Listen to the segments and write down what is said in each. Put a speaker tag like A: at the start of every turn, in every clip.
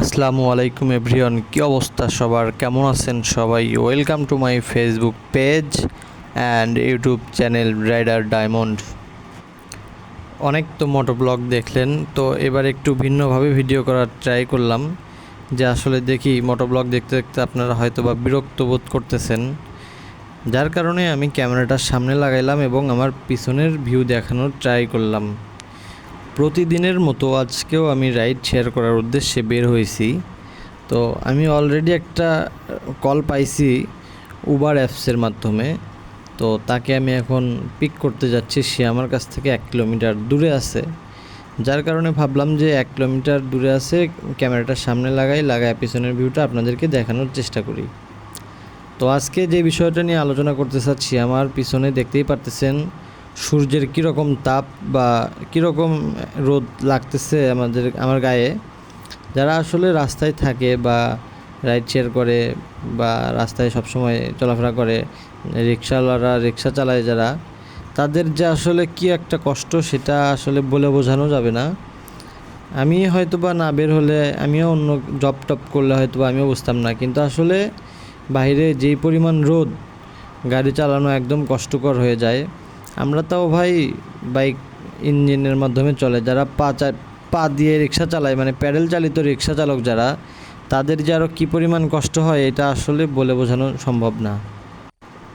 A: আসসালামু আলাইকুম এভরিওয়ান, কি অবস্থা সবার? কেমন আছেন সবাই? Welcome to my Facebook page and YouTube channel rider diamond অনেক তো মোটো ব্লগ দেখলেন, তো এবার একটু ভিন্নভাবে ভিডিও করার ট্রাই করলাম যে আসলে দেখি মোটো ব্লগ দেখতে দেখতে আপনারা হয়তো বা বিরক্ত বোধ করতেছেন। যার কারণে আমি ক্যামেরাটার সামনে লাগাইলাম এবং আমার পিছনের ভিউ দেখানোর ট্রাই করলাম। প্রতিদিনের মতো আজকেও আমি রাইড শেয়ার করার উদ্দেশ্যে বের হয়েছি। তো আমি অলরেডি একটা কল পাইছি উবার অ্যাপসের মাধ্যমে। তো তাকে আমি এখন পিক করতে যাচ্ছি। সে আমার কাছ থেকে এক কিলোমিটার দূরে আছে। যার কারণে ভাবলাম যে এক কিলোমিটার দূরে আছে ক্যামেরাটার সামনে লাগাই, লাগায় পিছনের ভিউটা আপনাদেরকে দেখানোর চেষ্টা করি। তো আজকে যে বিষয়টা নিয়ে আলোচনা করতে চাচ্ছি, আমার পিছনে দেখতেই পারতেছেন সূর্যের কীরকম তাপ বা কীরকম রোদ লাগতেছে আমাদের, আমার গায়ে, যারা আসলে রাস্তায় থাকে বা রাইড শেয়ার করে বা রাস্তায় সবসময় চলাফেরা করে, রিক্সাওয়ালারা রিক্সা চালায় যারা, তাদের যে আসলে কি একটা কষ্ট সেটা আসলে বলে বোঝানো যাবে না। আমি হয়তো বা না বের হলে আমিও অন্য জব টপ করলে হয়তো বা আমিও বুঝতাম না, কিন্তু আসলে বাইরে যেই পরিমাণ রোদ, গাড়ি চালানো একদম কষ্টকর হয়ে যায়। আমরা তাও ভাই বাইক ইঞ্জিনের মাধ্যমে চলে। যারা পা পা দিয়ে রিক্সা চালায় মানে প্যাডেল চালিত রিক্সা চালক যারা, তাদের যে আরও কী পরিমাণ কষ্ট হয়, এটা আসলে বলে বোঝানো সম্ভব না।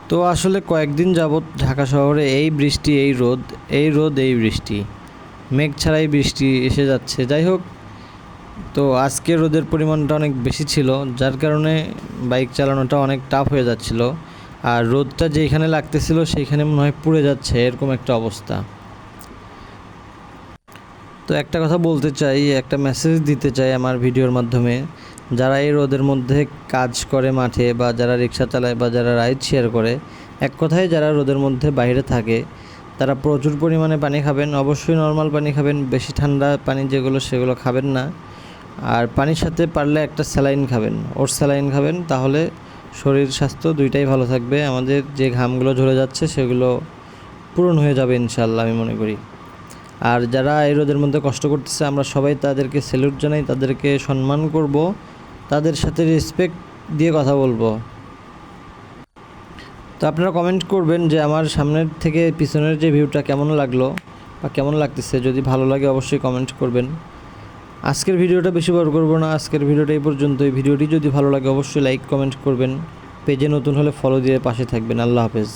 A: তো আসলে কয়েকদিন যাবৎ ঢাকা শহরে এই বৃষ্টি, এই রোদ এই রোদ, এই বৃষ্টি। মেঘ ছাড়াই বৃষ্টি এসে যাচ্ছে। যাই হোক, তো আজকে রোদের পরিমাণটা অনেক বেশি ছিল, যার কারণে বাইক চালানোটা অনেক টাফ হয়ে যাচ্ছিল। আর রোদটা যেখানে লাগতেছিল সেইখানে মনে হয় পুড়ে যাচ্ছে, এরকম একটা অবস্থা। তো একটা কথা বলতে চাই, একটা মেসেজ দিতে চাই আমার ভিডিওর মাধ্যমে। যারা এই রোদের মধ্যে কাজ করে মাঠে বা যারা রিক্সা চালায় বা যারা রাইড শেয়ার করে, এক কথায় যারা রোদের মধ্যে বাইরে থাকে, তারা প্রচুর পরিমাণে পানি খাবেন। অবশ্যই নর্মাল পানি খাবেন, বেশি ঠান্ডা পানি যেগুলো সেগুলো খাবেন না। আর পানির সাথে পারলে একটা স্যালাইন খাবেন। ওর স্যালাইন খাবেন, তাহলে শরীর স্বাস্থ্য দুইটাই ভালো থাকবে। আমাদের যে ঘামগুলো ঝরে যাচ্ছে, সেগুলো পূরণ হয়ে যাবে ইনশাল্লাহ আমি মনে করি। আর যারা এই রোদের মধ্যে কষ্ট করতেছে, আমরা সবাই তাদেরকে স্যালুট জানাই, তাদেরকে সম্মান করব, তাদের সাথে রেসপেক্ট দিয়ে কথা বলব। তো আপনারা কমেন্ট করবেন যে, আমার সামনের থেকে পিছনের যে ভিউটা কেমন লাগল বা কেমন লাগতেছে? যদি ভালো লাগে, অবশ্যই কমেন্ট করবেন। আজকের ভিডিওটা বেশি বড় করব না। আজকের ভিডিওটা এই পর্যন্ত ভিডিওটি যদি ভালো লাগে, অবশ্যই লাইক কমেন্ট করবেন। পেজে নতুন হলে ফলো দিয়ে পাশে থাকবেন। আল্লাহ হাফেজ।